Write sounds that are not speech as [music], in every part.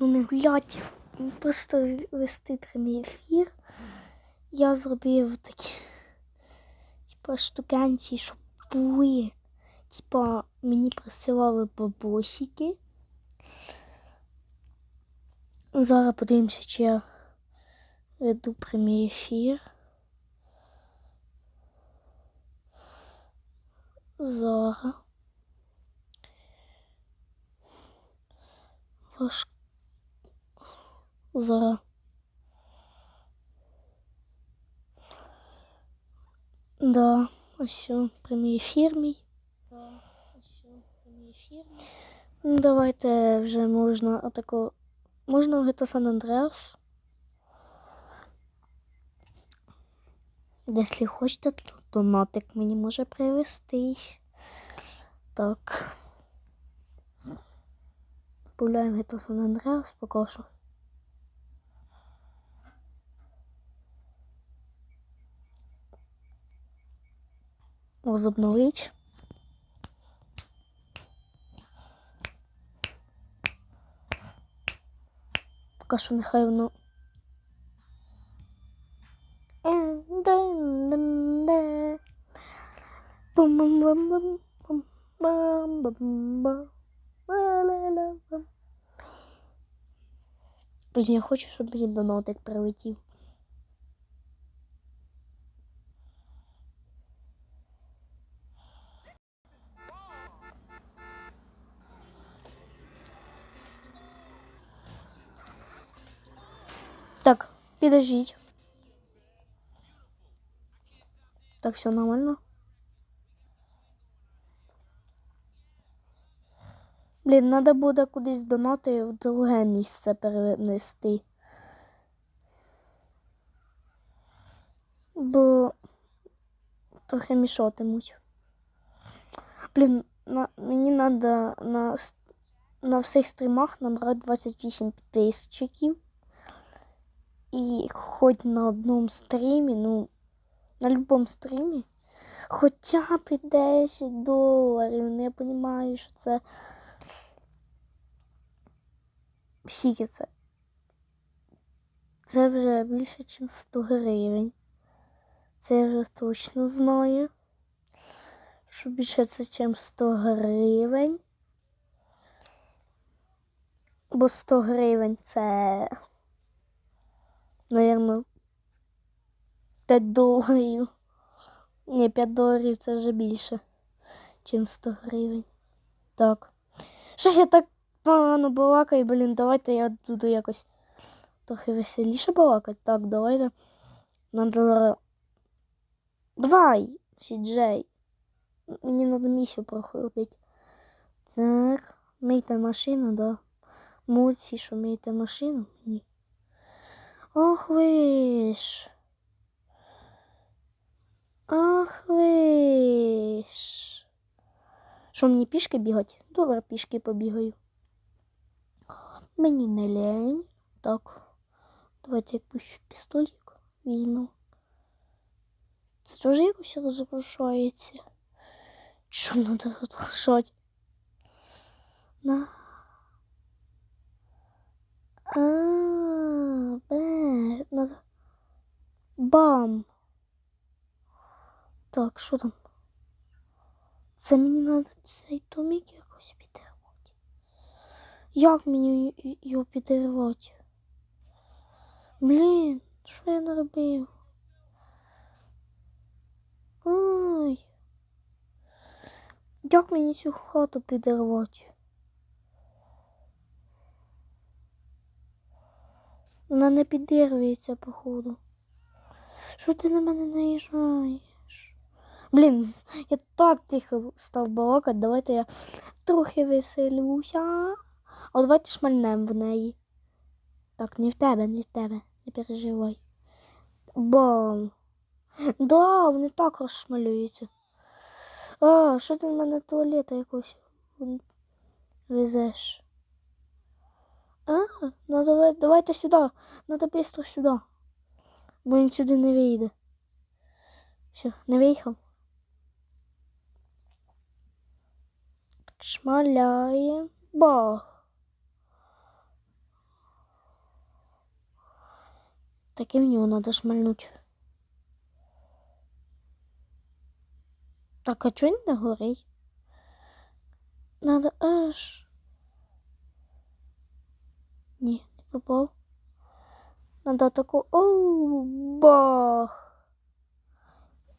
Ну не гулять, просто вести прямий ефір. Я зробив такі типа штукенці, щоб були. Типа мені присилали бабусики. Зараз подивимося, чи я веду прямий ефір. Зараз. Ваш... Зараз. Да, ось прямий ефір мій. Да, ось прямий ефір. Ну, давайте вже можна отако. Можна в GTA San. Якщо хочете, то донатик мені може привезтись. Так. Пуляємо GTA San Andreas поки. Возобновить. Поки що нехай воно. Блін, я хочу, щоб мені донатик прилетів. Так, підождіть. Так, все нормально. Блін, треба буде кудись донати в друге місце перенести. Бо трохи мішатимуть. Блін, на, мені треба на, на всіх стрімах набрати 28 підписчиків. І хоч на одному стрімі, ну, на будь-якому стрімі, хоча б і 10 доларів. Ну, я розумію, що це. Скільки це? Це вже більше, ніж 100 гривень. Це я вже точно знаю. Що більше це, ніж 100 гривень. Бо 100 гривень це. Наверно, 5 доларів. Ні, 5 доларів це вже більше, ніж 100 гривень. Так. Щось я так погано балакаю, блін, давайте я буду якось трохи веселіше балакати. Так, давайте. Надо. Давай, Сіджей. Мені треба місію проходити. Так, мийте машину, да. Муці, що мийте машину? Ні. Ох ви ж. Ах ви ж. Що мені пішки бігати? Добре, пішки побігаю. Мені не лень. Так. Давайте якусь пістолік візьму. Це теж якось розрушається. Що треба розрушати? На. А, бе, надо. Бам. Так, що там? Це мені треба цей томік якось підірвати. Як мені його підірвати? Блін, що я наробив? Ай. Як мені цю хату підірвати? Вона не підірвується, походу. Що ти на мене наїжджаєш? Блін, я так тихо став балакати, давайте я трохи веселюся. А давайте шмальнем в неї. Так, не в тебе, не в тебе, не переживай. Бам. Да, вони так розшмалюються. А, що ти в мене туалета якось везеш? А, ну давай, давайте сюди. Надо быстро сюди. Бо він сюди не вийде. Все, не виїхав. Так, шмаляє. Бах. Так і в нього надо шмальнуть. Так, а чого він не горить? Надо аж... Ні, не попав. Надо таку. Оу, бах.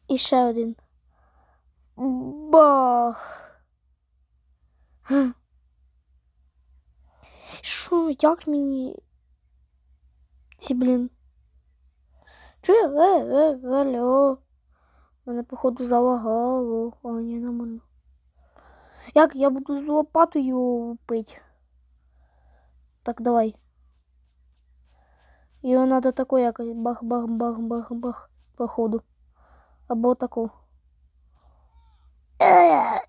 І ще один. Бах. Що, як мені. Ці, блін. Чує? Е, е, алло. Мене, походу, залагало. А, ні, нормально. Як я буду з лопатою пить? Так, давай. Його надо тако якось бах-бах-бах-бах-бах, походу. Або тако. Е!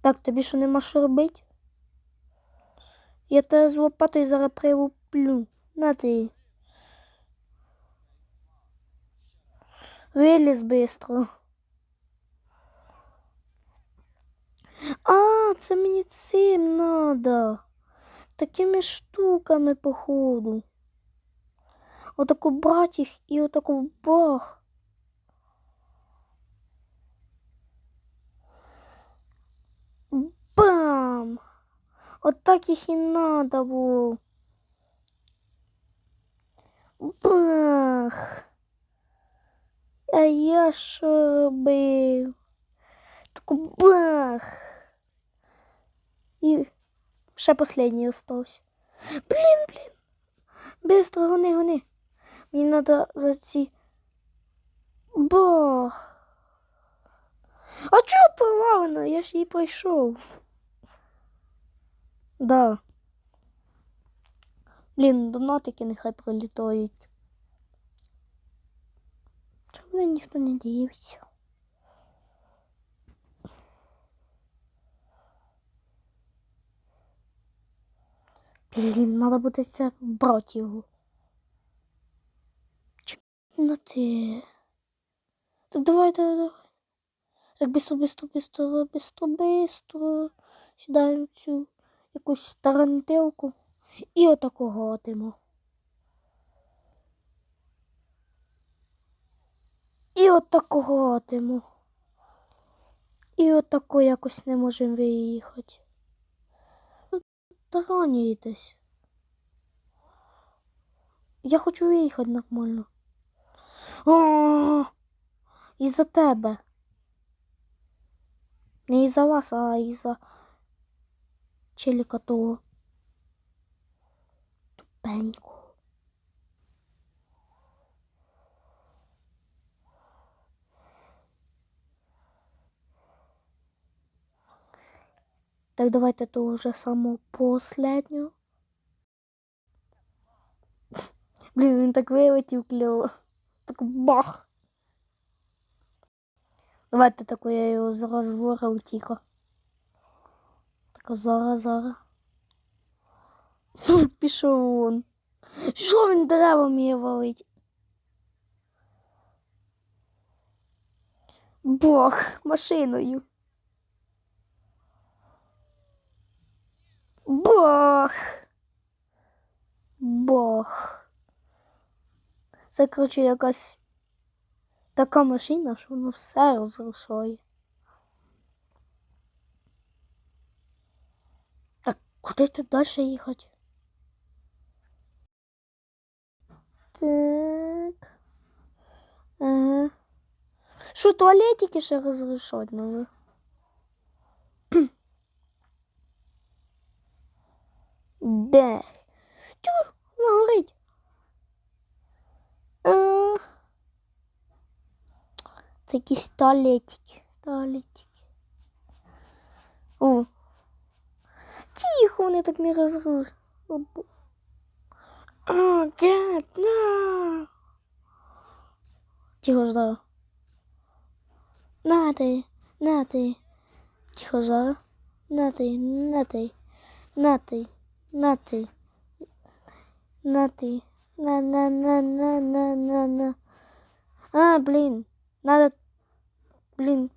Так, тобі що нема що робити? Я тебе з лопатою зараз прилуплю. На ти. Виліз бистро. А, це мені цим надо. Такими штуками, походу. Отаку брать їх і отаку бах. Бам! Отак їх і надо було. Бах! А я що робив? Таку бах! І ще последній остався. Блін, блін. Быстро гони, гони. Мені треба за ці. Бах. А чого провалено? Я ж її пройшов. Да. Блін, донатики нехай пролітають. Чому ніхто не дивиться? Блін, треба буде це брати його. Чому ти? Так давай, давай, давай. Так бистро, бистро, бистро, бистро, бистро. Сідаємо цю якусь тарантилку і отаку гатимо. І отаку гатимо. І отако якось не можемо виїхати. Таранієтесь. Я хочу виїхати нормально. [gasps] А, Із-за тебе. Не із-за вас, а із-за челіка того. Тупенько. Так, давайте то вже саму последню. Блін, він так вилетів кльово. Так бах. Давайте тако я його зараз зворив тільки. Так зараз, зараз. Пішов вон. Що він дерева вміє валить? Бог, машиною. Бог. Бог. Це, коротше, якась така машина, що воно все розрушає. Так, куди тут далі їхати? Так. Ага. Що, туалетики ще розрушати надо? Де? Тю, вона горить. Це якісь туалетики. Туалетики. О. Тихо, вони так не розрушать. О, гад, на. Тихо, зараз. На ти, на ти. Тихо, зараз. На ти, на ти. На ти, на ти. На ти. На, на, на, на, на, на, на. А, блин. Надо... Блин.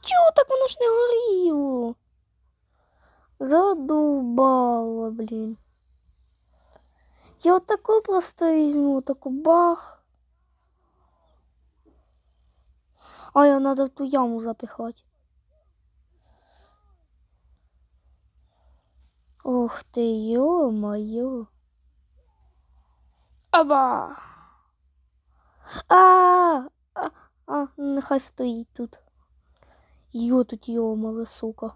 Чого так воно ж не горіло? Задовбала, блін. Я от таку просто візьму, таку бах. А я надо в ту яму запихати. Ох ти, ё-моё. Аба! А, а, а, нехай стоїть тут. Йо тут йома висока.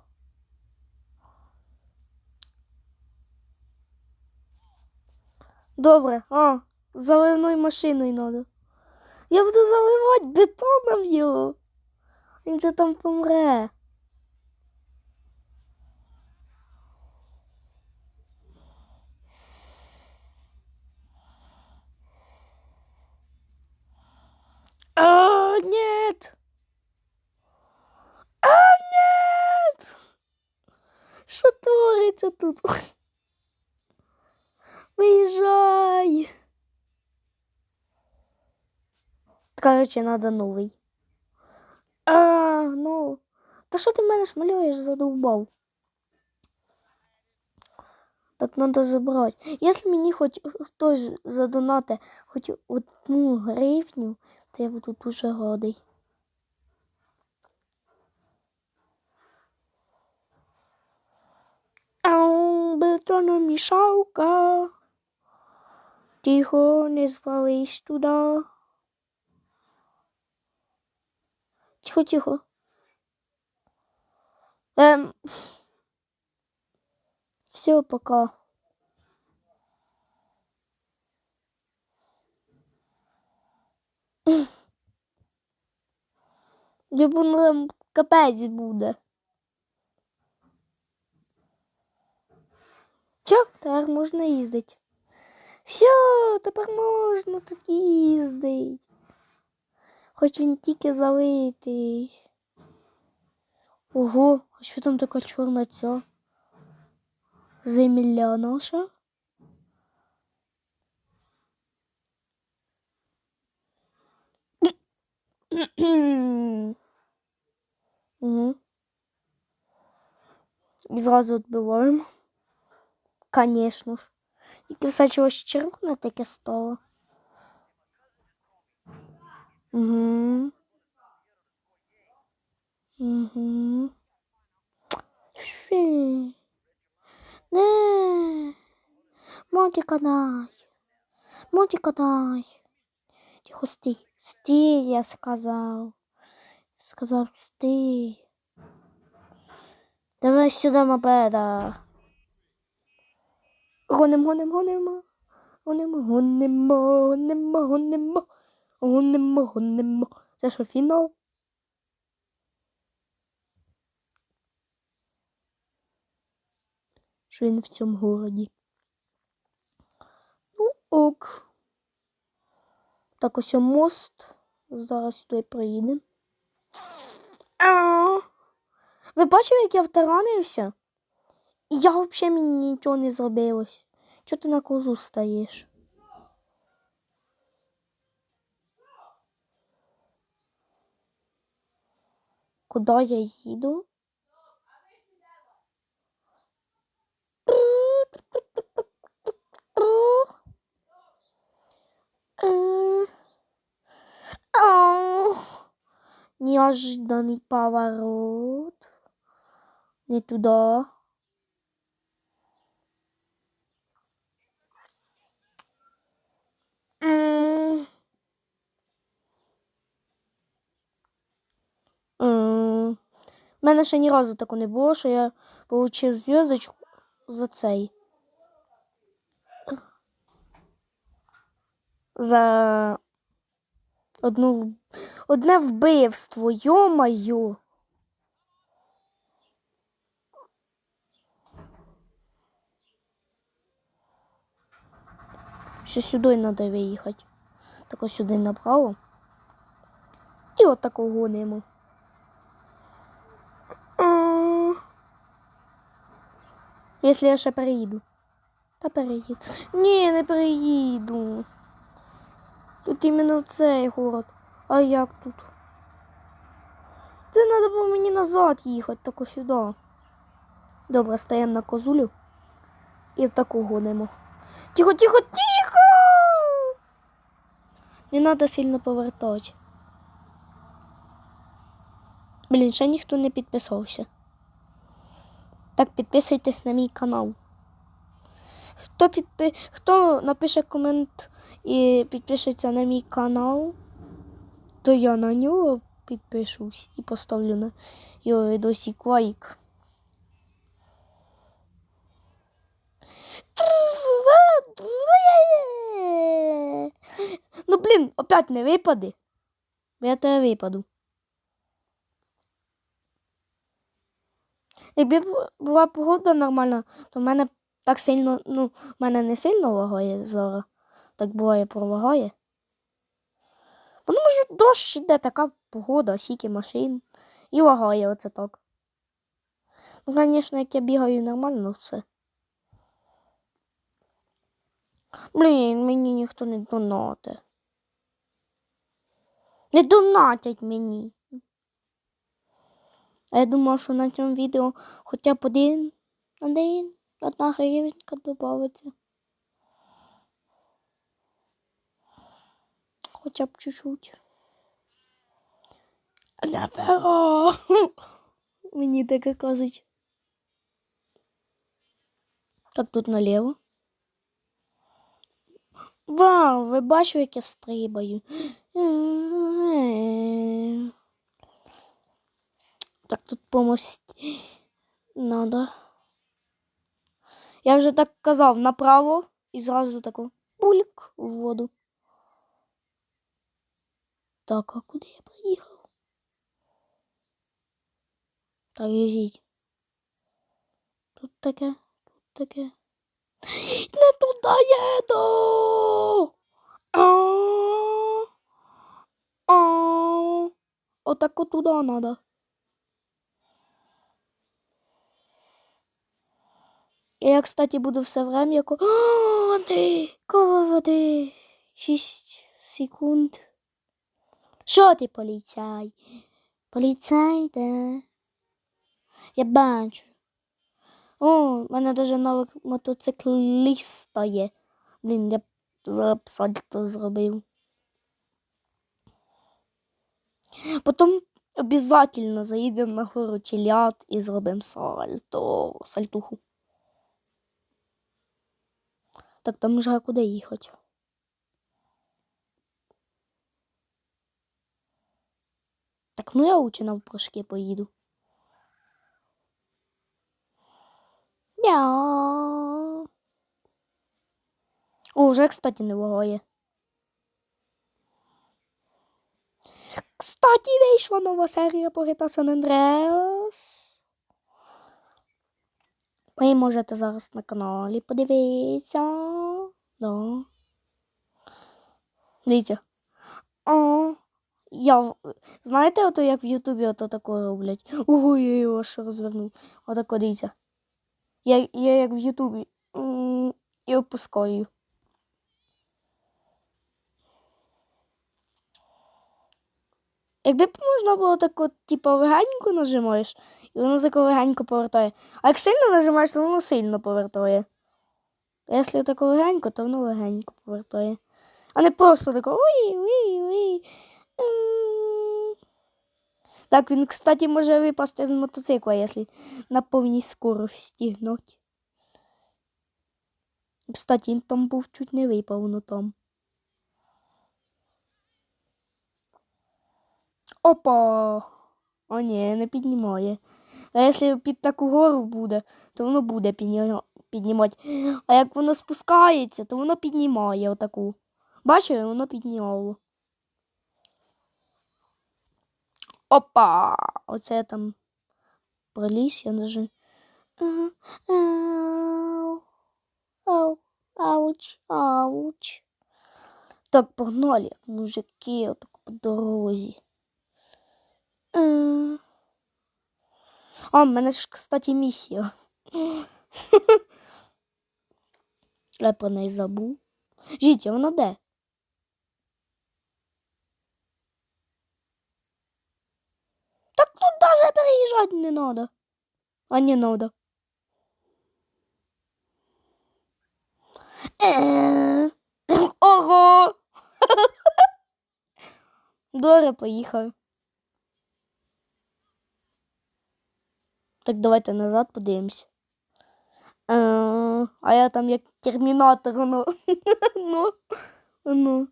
Добре, а, заливною машиною надо. Я буду заливати бетоном його. Він же там помре. А, нет! А, нет! Що твориться тут? Виїжджай! Короче, надо новий. А, ну. Та що ти мене шмалюєш, задовбав? Так надо забрати. Якщо мені хоч хтось задонати хоч одну гривню, я буду дуже радий. Ау, бетономішалка. Тихо, не звались туди. Тихо, тихо. Ем. Все, пока. Любому капець буде. Все, тепер можна їздити. Все, тепер можна тут їздити. Хоч він тільки залитий. Ого, а що там така чорна ця? Земля наша? Угу. І зразу відбиваємо. Конечно ж. Тільки все чогось червоне таке стало. Угу. Угу. Ши. Не. Мотика дай. Мотика дай. Тихо, стій. Стій, я сказав. Сказав, стій. Давай сюди мопеда. Гоним, гоним, гонимо. Гонимо, гонимо, гонимо, гонимо. Гонимо, гонимо. Це що, фінал? Що він в цьому городі. Ну, ок. Так, ось мост. Зараз сюди приїдемо. Ви бачили, як я втаранився? І я взагалі мені нічого не зробилось. Чого ти на козу стаєш? Куди я їду? Э. Ау. Неожиданный поворот. Не туда. У мене ще ні разу такого не було, що я отримав зв'язочку за цей. За одну одне вбивство, йо-моє. Ще сюди треба виїхати. Так ось сюди направо. І от такого гонимо. Якщо я ще переїду. Та переїду. Ні, не переїду. Тут іменно цей город. А як тут? Це треба було мені назад їхати, так ось сюди. Добре, стаємо на козулю і таку гонимо. Тихо, тихо, тихо! Не треба сильно повертати. Блін, ще ніхто не підписався. Так, підписуйтесь на мій канал. Хто, підпи... Хто напише комент і підпишеться на мій канал, то я на нього підпишусь і поставлю на його відосик лайк. Ну, блін, опять не випади. Я тебе випаду. Якби була погода нормальна, то в мене так сильно, ну, в мене не сильно лагає зараз. Так буває пролагає. Тому що дощ іде така погода, сіки машин. І лагає оце так. Ну, звісно, як я бігаю нормально все. Блін, мені ніхто не донате. Не донатять мені. А я думав, що на цьому відео хоча б один, один, одна гривенька додається. Хоча б чуть-чуть. Наперо. [laughs] Мені таке кажуть. Так тут наліво. Вау, ви бачите, як я стрибаю. Так тут помості надо. Я вже так казав направо і зразу тако пульк в воду. Так, а куди я поїхав? Так, їжіть. Тут таке, тут таке. [gasps] Не туди їду! Отако туди надо. І я, кстати, буду все время. О, води! Коло води! Шість секунд. Що ти, поліцай? Поліцай, да. Я бачу. О, в мене даже новий мотоцикліста є. Блін, я зараз сальто зробив. Потім обязательно заїдемо на гору Челят і зробимо сальто, сальтуху. Так там вже куди їхати? Так, ну я лучше навпрошки поїду. О, вже, кстати, не лагає. Кстати, вийшла нова серія по GTA San Andreas. Ви можете зараз на каналі подивитися. Да. Дивіться. О, я, знаєте, ото як в Ютубі ото таке роблять? Ого, я його ще розвернув. Отако дивіться. Я, я як в Ютубі. І опускаю. Якби б можна було так от, типу, легенько нажимаєш, і воно тако легенько повертає. А як сильно нажимаєш, то воно сильно повертає. А якщо так легенько, то воно легенько повертає. А не просто тако уй, уй, уй. Так, він, кстати, може випасти з мотоцикла, якщо на повній скорості гнать. Кстати, він там був чуть не випав, ну там. Опа! О, ні, не піднімає. А якщо під таку гору буде, то воно буде підні- піднімати. А як воно спускається, то воно піднімає отаку. Бачили, воно підняло. Опа! Оце там проліз, я даже. Ау, ау, ау, ауч, ауч. Так, погнали, мужики, отак по дорозі. Е. А, в мене ж, кстати, місія. [laughs] Я про неї забув. Жіть, а вона де? Так тут навіть переїжджати не треба. А не треба. Ого! [laughs] Добре, поїхав. Так давайте назад подивимось. Е, а я там як термінатор, ну. [laughs] ну. ну.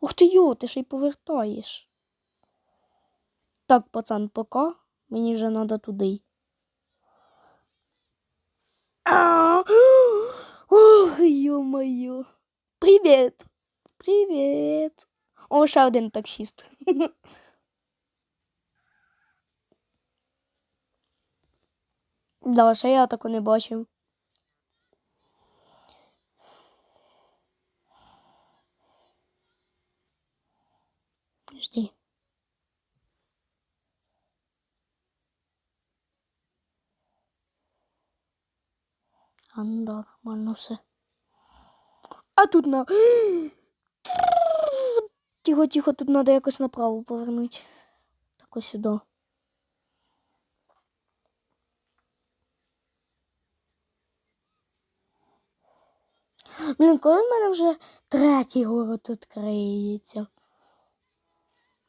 Ух ти йо, ти ще й повертаєш. Так, пацан, пока. Мені вже треба туди. [gasps] Ох, ё-моё. Привіт. Привіт. О, ще один таксист. [laughs] Да, ще я таку не бачив. Жди. А, ну да, нормально все. А тут на. [gasps] Тихо, тихо, тут треба якось направо повернути. Так ось сюди. Блін, коли в мене вже третій город відкриється?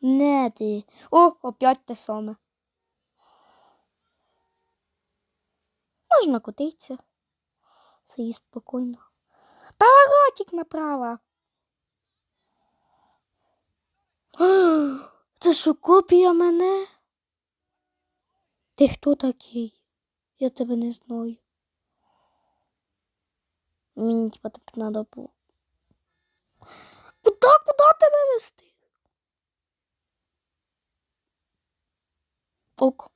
Не ти. О, опять те саме. Можна котитися. Сидіть спокійно. Поворотик направо. Це що, копія мене? Ти хто такий? Я тебе не знаю. Мені типа надо було. Куда, куда тебе вести? Ок.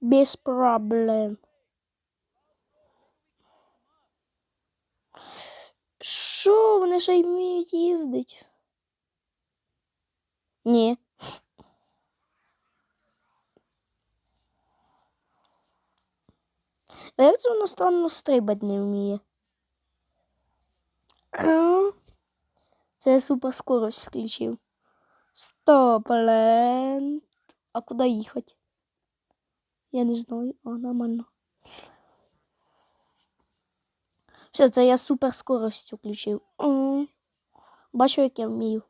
Без проблем. Що, вони ще й вміють їздить? Ні. А як це воно странно стрибати не вміє? Це я суперскорость включив. Стопленд. А куди їхати? Я не знаю. А, нормально. Все, це я суперскорость включив. М. Бачу, як я вмію.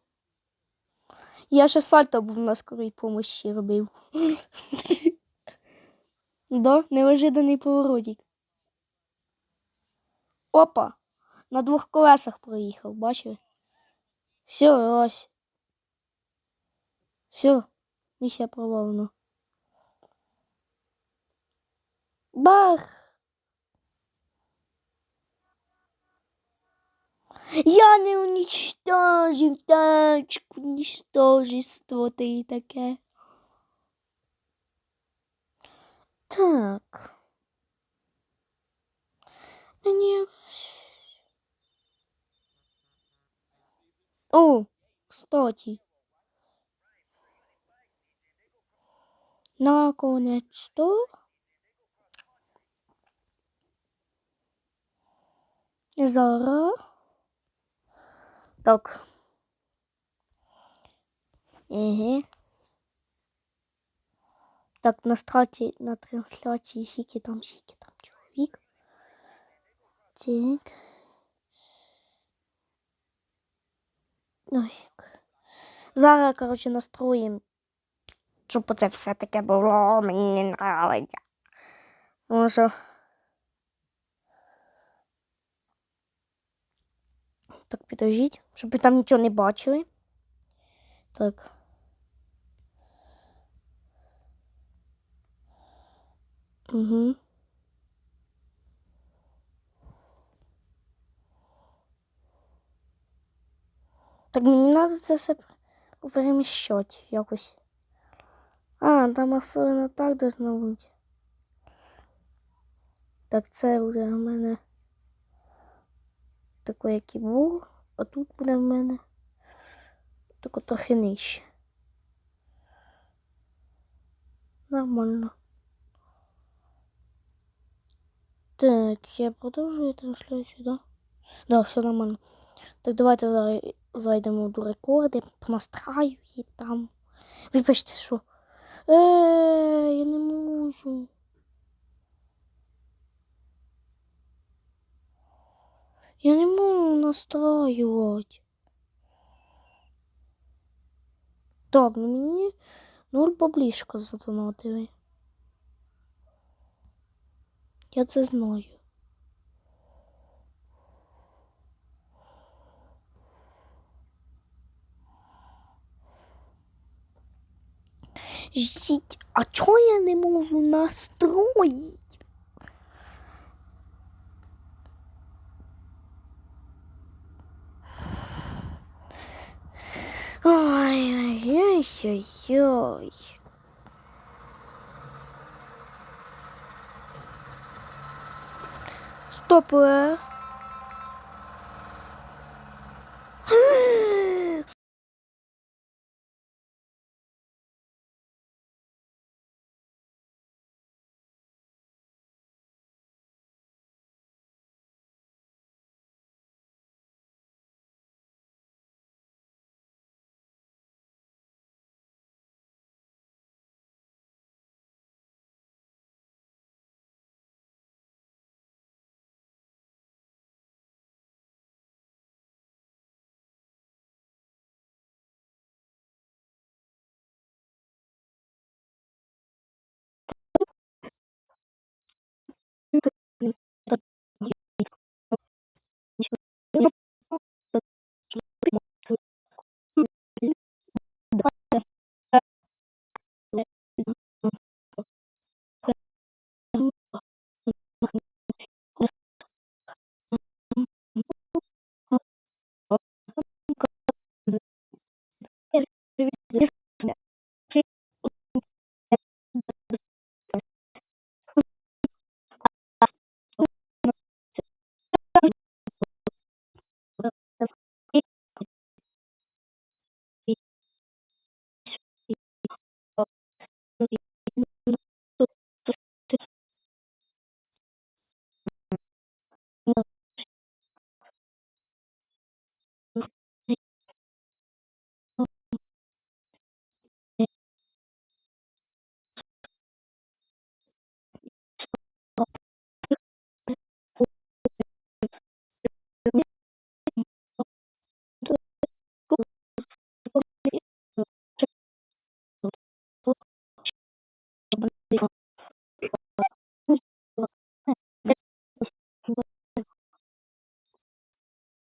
Я ще сальто був на скорій помощі робив. [laughs] Да, неожиданний поворотик. Опа! На двох колесах проїхав, бачили? Все, ось. Все, місія провалена. Бах! Я не уничтожив тачку, ничтожество ти таке. Так. Мені якось. О, кстати. Наконец-то. Зараз. Так. Угу. Так, на страті, на трансляції сіки там, сіки там чоловік. Так. Ой. Зараз, коротше, настроїмо, щоб це все таке було, мені не нравиться. Тому що... Так, підождіть, щоб ви там нічого не бачили. Так. Угу. Так мені треба це все переміщати якось. А, там особливо так должно бути. Так, це вже в мене таке, як і був, а тут буде в мене тако трохи нижче. Нормально. Так, я продовжую трансляцію, да? Да, все нормально. Так, давайте зайдемо до рекорди, понастраю її там. Вибачте, що. Е, я не можу. Я не можу настроювати. Так, ну мені нуль баблішка задонатили. Я це знаю. жить, а чого я не можу настроїти? Ой-ой-ой-ой-ой. Стоп. Э. [gasps]